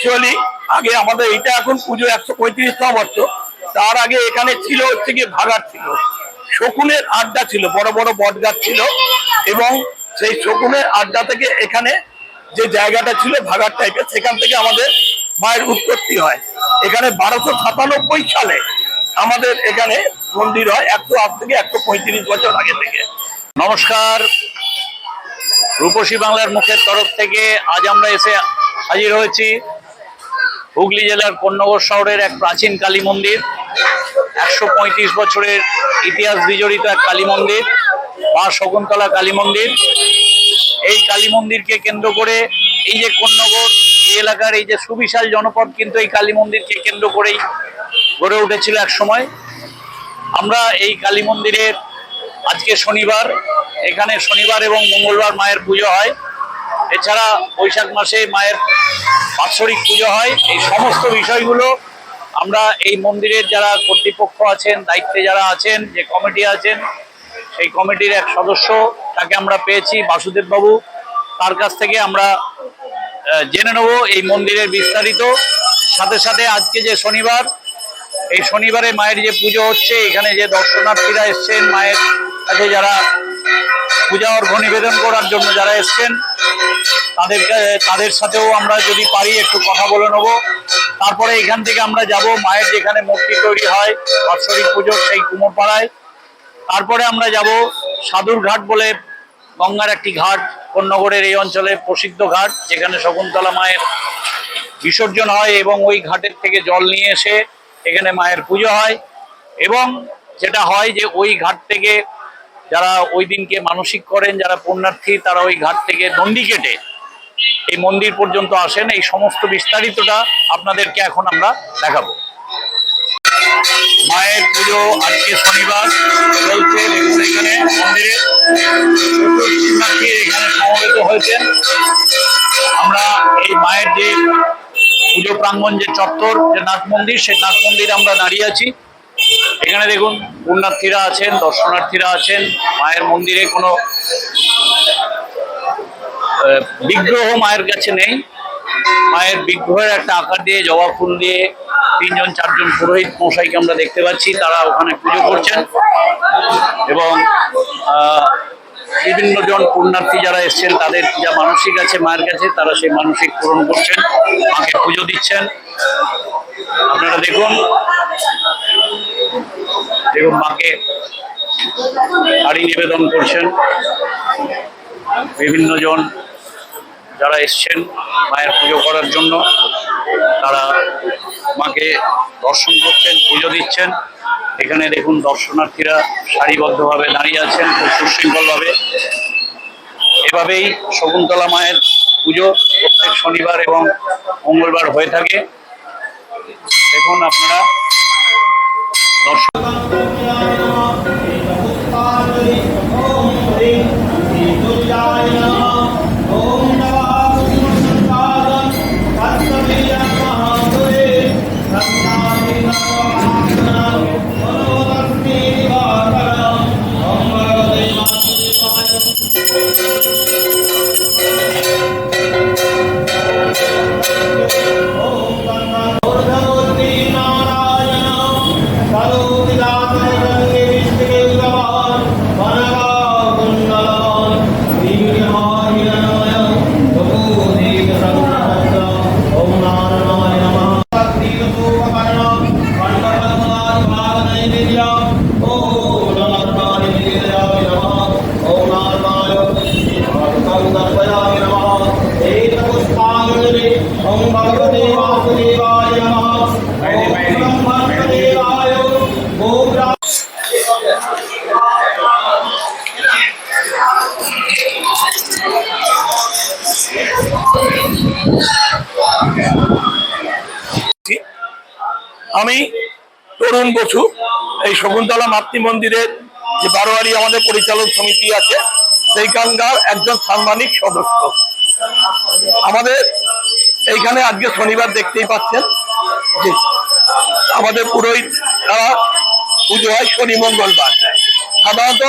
Actually আগে আমাদের এটা এখন পুজো একশো পঁয়ত্রিশতম বছর তার আগে এখানে ছিল হচ্ছে কি ভাগার ছিল। শকুনের আড্ডা ছিল, বড় বড় বট গাছ ছিল এবং সেই শকুনের আড্ডা থেকে এখানে যে জায়গাটা ছিল ভাগার টাইপের সেখান থেকে আমাদের মায়ের উৎপত্তি হয়। এখানে বারোশো সাতানব্বই সালে আমাদের এখানে মন্দির হয়, একশো আট থেকে একশো পঁয়ত্রিশ বছর আগে থেকে। নমস্কার। রূপসী বাংলার মুখের তরফ থেকে আজ আমরা এসে হাজির হয়েছি। হুগলি জেলার কন্যগর শহরের এক প্রাচীন কালী মন্দির, একশো পঁয়ত্রিশ বছরের ইতিহাস বিজড়িত এক কালী মন্দির, মা শকুন্তলা কালী মন্দির। এই কালী মন্দিরকে কেন্দ্র করে এই যে কন্যগর এই এলাকার এই যে সুবিশাল জনপদ কিন্তু এই কালী মন্দিরকে কেন্দ্র করেই গড়ে উঠেছিল এক সময়। আমরা এই কালী মন্দিরের আজকে শনিবার, এখানে শনিবার এবং মঙ্গলবার মায়ের পুজো হয়। এছাড়া বৈশাখ মাসে মায়ের বাৎসরিক পুজো হয়। এই সমস্ত বিষয়গুলো আমরা এই মন্দিরের যারা কর্তৃপক্ষ আছেন, দায়িত্বে যারা আছেন, যে কমিটি আছেন, সেই কমিটির এক সদস্য তাকে আমরা পেয়েছি বাসুদেব বাবু তার কাছ থেকে আমরা জেনে নেব এই মন্দিরের বিস্তারিত। সাথে সাথে আজকে যে শনিবার, এই শনিবারে মায়ের যে পুজো হচ্ছে, এখানে যে দর্শনার্থীরা এসছেন, মায়ের কাছে যারা পূজা অর্ঘ নিবেদন করার জন্য যারা এসছেন, তাদেরকে, তাদের সাথেও আমরা যদি পারি একটু কথা বলে নেব। তারপরে এখান থেকে আমরা যাব, মায়ের যেখানে মূর্তি তৈরি হয়, বাৎসরিক পুজো সেই কুমোরপাড়ায়। তারপরে আমরা যাব সাধুর ঘাট বলে গঙ্গার একটি ঘাট কন্যগরের এই অঞ্চলে প্রসিদ্ধ ঘাট, যেখানে শকুন্তলা মায়ের বিসর্জন হয় এবং ওই ঘাটের থেকে জল নিয়ে এসে এখানে মায়ের পুজো হয়। এবং যেটা হয় যে ওই ঘাট থেকে যারা ওই দিনকে মানসিক করেন, যারা পুণ্যার্থী, তারা ওই ঘাট থেকে দণ্ডি কেটে এই মন্দির পর্যন্ত আসেন। এই সমস্ত বিস্তারিতটা আপনাদেরকে এখন আমরা দেখাবো। মায়ের পুজো আজকে শনিবার, চলছে এখানে মন্দিরে। এখানে সমবেত হয়েছেন। আমরা এই মায়ের যে পুজো প্রাঙ্গণ, যে চত্বর, যে নাট মন্দির, সেই নাট মন্দিরে আমরা দাঁড়িয়ে আছি। এখানে দেখুন, পুণ্যার্থীরা আছেন, দর্শনার্থীরা আছেন, মায়ের মন্দিরে কোনো বিগ্রহ মায়ের কাছে নেই। মায়ের বিগ্রহের একটা আকার দিয়ে জবা ফুল দিয়ে তিনজন, চারজন পুরোহিত মশাইকে আমরা দেখতে পাচ্ছি, তারা ওখানে পুজো করছেন এবং বিভিন্ন জন পুণ্যার্থী যারা এসছেন, তাদের যা মানসিক আছে মায়ের কাছে, তারা সেই মানসিক পূরণ করছেন, মাকে পুজো দিচ্ছেন। আপনারা দেখুন দেখুন মাকে শাড়ি নিবেদন করছেন। বিভিন্ন জন যারা এসছেন মায়ের পুজো করার জন্য, তারা মাকে দর্শন করছেন, পুজো দিচ্ছেন। এখানে দেখুন দর্শনার্থীরা সারিবদ্ধভাবে দাঁড়িয়ে আছেন, খুব সুশৃঙ্খলভাবে। এভাবেই শকুন্তলা মায়ের পুজো প্রত্যেক শনিবার এবং মঙ্গলবার হয়ে থাকে। দেখুন আপনারা দর্শন ওম আমি তরুণ বসু, এই শকুন্তলা মাতৃ মন্দিরের যে বারোয়ারি আমাদের পরিচালক সমিতি আছে সেইখানকার একজন সাংবাদিক সদস্য। আমাদের এইখানে আজকে শনিবার দেখতেই পাচ্ছেন যে আমাদের পুরোহিত তারা পুজো হয় শনি, মঙ্গলবার। সাধারণত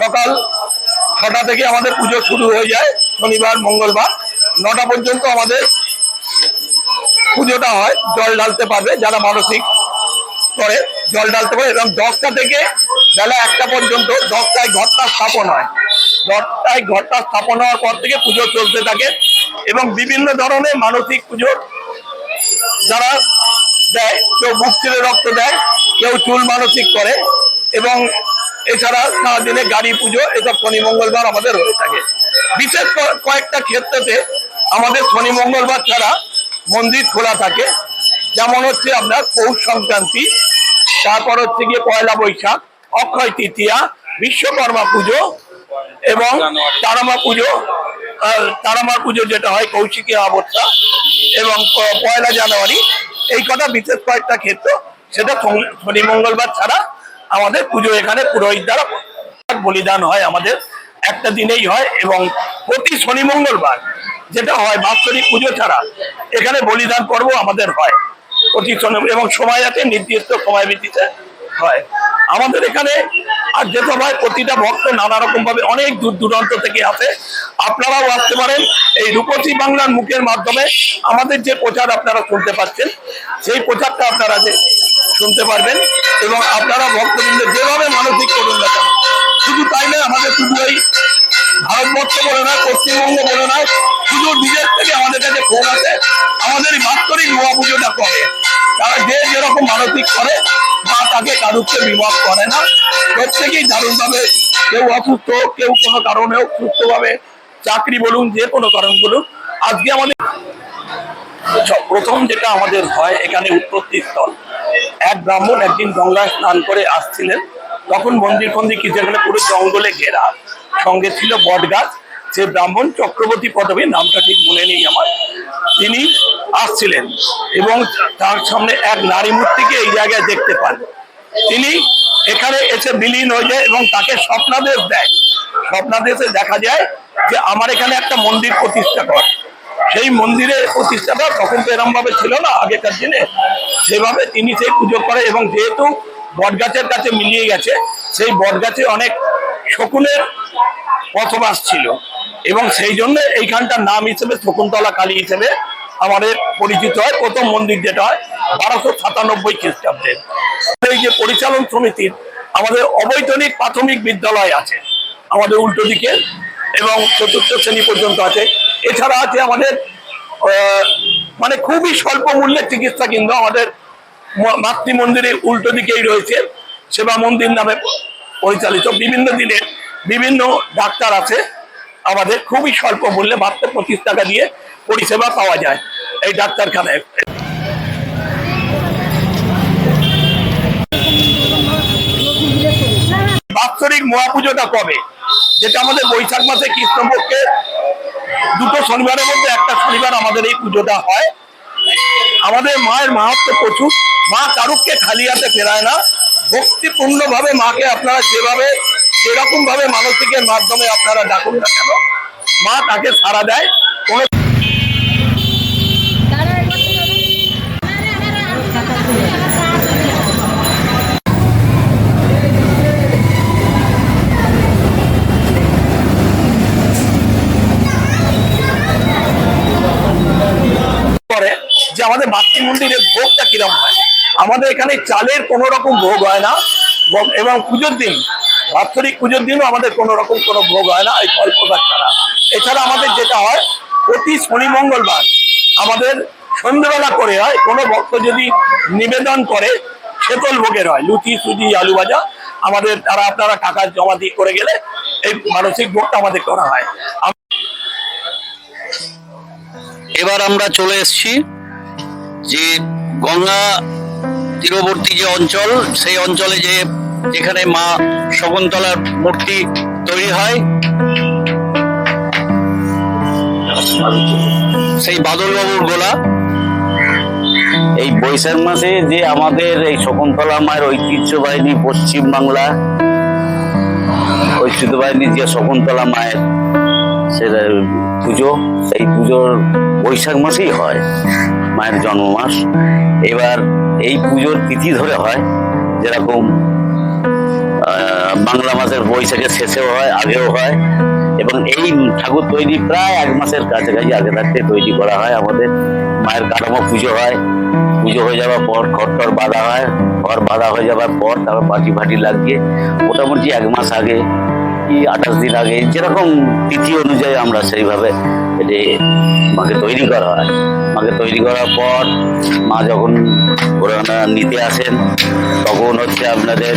সকাল ছটা থেকে আমাদের পুজো শুরু হয়ে যায় শনিবার, মঙ্গলবার। নটা পর্যন্ত আমাদের পুজোটা হয়, জল ঢালতে পারবে যারা মানসিক করে জল ঢালতে পারে এবং দশটা থেকে বেলা একটা পর্যন্ত দশটায় ঘরটা স্থাপন হয়। দশটায় ঘরটা স্থাপন হওয়ার পর থেকে পুজো চলতে থাকে। এবং বিভিন্ন ধরনের মানসিক পুজো যারা দেয়, কেউ বুক ছেড়ে রক্ত দেয়, কেউ চুল মানসিক করে এবং এছাড়া সারাদিনে গাড়ি পুজো, এসব শনি, মঙ্গলবার আমাদের হয়ে থাকে। বিশেষ কয়েকটা ক্ষেত্রেতে আমাদের শনি, মঙ্গলবার ছাড়া মন্দির খোলা থাকে। যেমন হচ্ছে আপনার পৌষ সংক্রান্তি, তারপর হচ্ছে গিয়ে পয়লা বৈশাখ, অক্ষয় তৃতীয়া, বিশ্বকর্মা পুজো এবং তারামা পুজো তারামা পুজো যেটা হয় কৌশিকী অবস্থা এবং পয়লা জানুয়ারি, এই কটা বিশেষ কয়েকটা ক্ষেত্র সেটা শনি- মঙ্গলবার ছাড়া আমাদের পুজো এখানে পুরোহিত দ্বারা বলিদান হয় আমাদের। একটা দিনেই হয় এবং প্রতি শনি মঙ্গলবার যেটা হয় বাৎসরিক পুজো ছাড়া এখানে বলিদান পর্ব আমাদের হয়। প্রতি এবং সময় আছে নির্দিষ্ট সময় ভিত্তিতে হয়। আমাদের এখানে আর যেতে হয় প্রতিটা ভক্ত নানা রকম ভাবে অনেক দূর দূরান্ত থেকে আসে। আপনারাও আসতে পারেন। এই রূপসী বাংলার মুখের মাধ্যমে আমাদের যে প্রচার আপনারা শুনতে পাচ্ছেন, সেই প্রচারটা আপনারা যে শুনতে পারবেন এবং আপনারা ভক্তবৃন্দ যেভাবে মানসিক করুন না কেন, শুধু তাই নয়, আমাদের শুধু এই ভারতবর্ষ বলে নয়, পশ্চিমবঙ্গ বলে নয়, শুধু বিদেশ থেকে আমাদের কাছে ফোন আছে আমাদের বাৎসরিক মহা পুজোটা করে। তারা যে যেরকম মানসিক করে মা তাকে কারুকে বিভাগ করে না। প্রত্যেকেই দারুণভাবে কেউ অসুস্থ, কেউ কোনো কারণে হোক সুস্থভাবে চাকরি বলুন, যে কোনো কারণ বলুন। আজকে আমাদের প্রথম যেটা আমাদের হয়, এখানে উৎপত্তি স্থল। এক ব্রাহ্মণ একদিন গঙ্গায় স্নান করে আসছিলেন। তখন মন্দির ফন্দির কিছু এখানে পুরো জঙ্গলে ঘেরা। সঙ্গে ছিল বট গাছ সে ব্রাহ্মণ চক্রবর্তী পদবী নামটা ঠিক মনে নেই আমার। তিনি আসছিলেন এবং তার সামনে এক নারী মূর্তিকে এই জায়গায় দেখতে পান। তিনি এখানে এসে বিলীন হয়ে যায় এবং তাকে স্বপ্নাদেশ দেয়। স্বপ্নাদেশে দেখা যায় যে আমার এখানে একটা মন্দির প্রতিষ্ঠা কর। সেই মন্দিরের প্রতিষ্ঠাটা তখন তো এরম ভাবে ছিল না, আগেকার দিনে। সেভাবে তিনি সেই পুজো করে এবং যেহেতু বটগাছের কাছে মিলিয়ে গেছে, সেই বটগাছে অনেক শকুনের বসবাস ছিল। এবং সেই জন্য এইখানটার নাম হিসেবে শকুন্তলা কালী হিসেবে আমাদের পরিচিত হয়। প্রথম মন্দির যেটা হয়, বারোশো সাতানব্বই খ্রিস্টাব্দে। এই যে পরিচালন সমিতির আমাদের অবৈতনিক প্রাথমিক বিদ্যালয় আছে আমাদের উল্টো দিকে এবং চতুর্থ শ্রেণি পর্যন্ত আছে। এছাড়া আছে আমাদের মানে খুবই স্বল্প মূল্যের চিকিৎসা কেন্দ্র আমাদের মাতৃ মন্দিরের উল্টো দিকেই রয়েছে। সেবা মন্দির নামে পরিচালিত। বিভিন্ন দিনে বিভিন্ন ডাক্তার আছে। আমাদের খুবই স্বল্প মূল্যে মাত্র পঁচিশ টাকা দিয়ে পরিষেবা পাওয়া যায় এই ডাক্তারখানায়। বাৎসরিক মহাপুজোটা কবে? যেটা আমাদের বৈশাখ মাসে কৃষ্ণপক্ষে দুটো শনিবারের মধ্যে, একটা শনিবার আমাদের এই পুজোটা হয়। আমাদের মায়ের মাহাত্ম প্রচুর। মা কারুককে খালি হাতে ফেরায় না। ভক্তিপূর্ণ ভাবে মাকে আপনারা যেভাবে যেরকম ভাবে মানসিকের মাধ্যমে আপনারা ডাকুন না কেন? মা তাকে সাড়া দেয়। কোনো যে আমাদের মাতৃ মন্দিরের ভোগটা কিরম হয়। আমাদের এখানে চালের কোনো রকম ভোগ হয় না এবং পুজোর দিন বাৎসরিক পুজোর দিনও আমাদের কোনো রকম কোনো ভোগ হয় না, এই ফল প্রসাদ ছাড়া। এছাড়া আমাদের যেটা হয়, প্রতি শনি মঙ্গলবার আমাদের সন্ধ্যেবেলা করে হয়, কোনো ভক্ত যদি নিবেদন করে, শীতল ভোগের হয়, লুচি, সুজি, আলু ভাজা, আমাদের তারা আপনারা টাকা জমা দিয়ে করে গেলে এই মানসিক ভোগটা আমাদের করা হয়। এবার আমরা চলে এসেছি যে গঙ্গা তীরবর্তী যে অঞ্চল, সেই অঞ্চলে যে যেখানে মা শকুন্তলার মূর্তি তৈরি হয়। সেই বাদলবাবুর গোলা। এই বৈশাখ মাসে যে আমাদের এই শকুন্তলা মায়ের ঐতিহ্যবাহিনী পশ্চিম বাংলা ঐতিহ্যবাহিনী যে শকুন্তলা মায়ের সেটা পুজো সেই পুজোর বৈশাখ মাসেই হয়, মায়ের জন্ম মাস এবার এই পুজোর তিথি ধরে হয় যেরকম বাংলা মাসের বৈশাখের শেষেও হয়, আগেও হয়। এবং এই ঠাকুর তৈরি প্রায় এক মাসের কাছাকাছি আগে থাকতে তৈরি করা হয় আমাদের। মায়ের কাঠামো পুজো হয়। পুজো হয়ে যাওয়ার পর ঘরটর বাঁধা হয়। ঘর বাঁধা হয়ে যাওয়ার পর তারপর পাটি ফাটি লাগিয়ে মোটামুটি এক মাস আগে কি আঠাশ দিন আগে যেরকম তিথি অনুযায়ী আমরা সেইভাবে এটি মাকে তৈরি করা হয়। মাকে তৈরি করার পর মা যখন ওরা নিতে আসেন, তখন হচ্ছে আপনাদের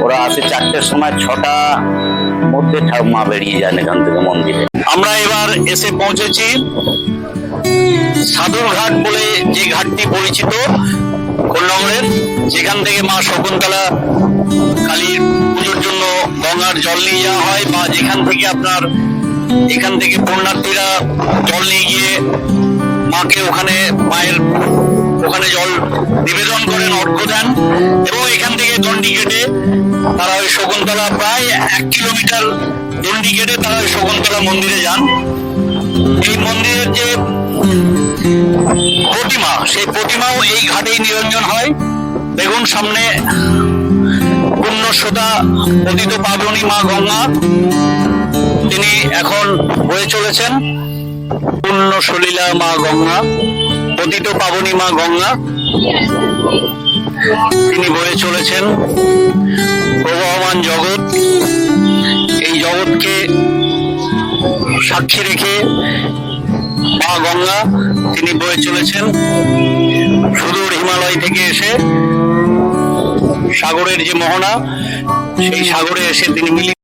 ওরা আসে চারটের সময়, ছটা মধ্যে ঠা- মা বেরিয়ে যান এখান থেকে মন্দিরে। আমরা এবার এসে পৌঁছেছি সাধুর ঘাট বলে যে ঘাটটি পরিচিত কোন্নগরের যেখান থেকে মা শকুন্তলা কালীর পুজোর জন্য গঙ্গার জল নিয়ে যাওয়া হয় বা যেখান থেকে আপনার এখান থেকে পুণ্যার্থীরা জল নিয়ে গিয়ে মাকে ওখানে মায়ের ওখানে জল নিবেদন করেন, অর্ঘ্য দেন এবং এখান থেকে দণ্ডি কেটে তারা ওই শকুন্তলা প্রায় এক কিলোমিটার দণ্ডি কেটে তারা ওই শকুন্তলা মন্দিরে যান। এই মন্দিরের যে প্রতিমা, সেই প্রতিমাও এই ঘাটেই নিরঞ্জন হয়। দেখুন সামনে পুণ্যসোদা পতিত পাবনী মা গঙ্গা। তিনি এখন হয়ে চলেছেন পুণ্য সলীলা মা গঙ্গা। পতিত পাবনী মা গঙ্গা। তিনি বয়ে চলেছেন প্রবহমান জগৎ, এই জগৎকে সাক্ষী রেখে মা গঙ্গা, তিনি বয়ে চলেছেন, সুদূর হিমালয় থেকে এসে সাগরের যে মোহনা, সেই সাগরে এসে তিনি মিলিত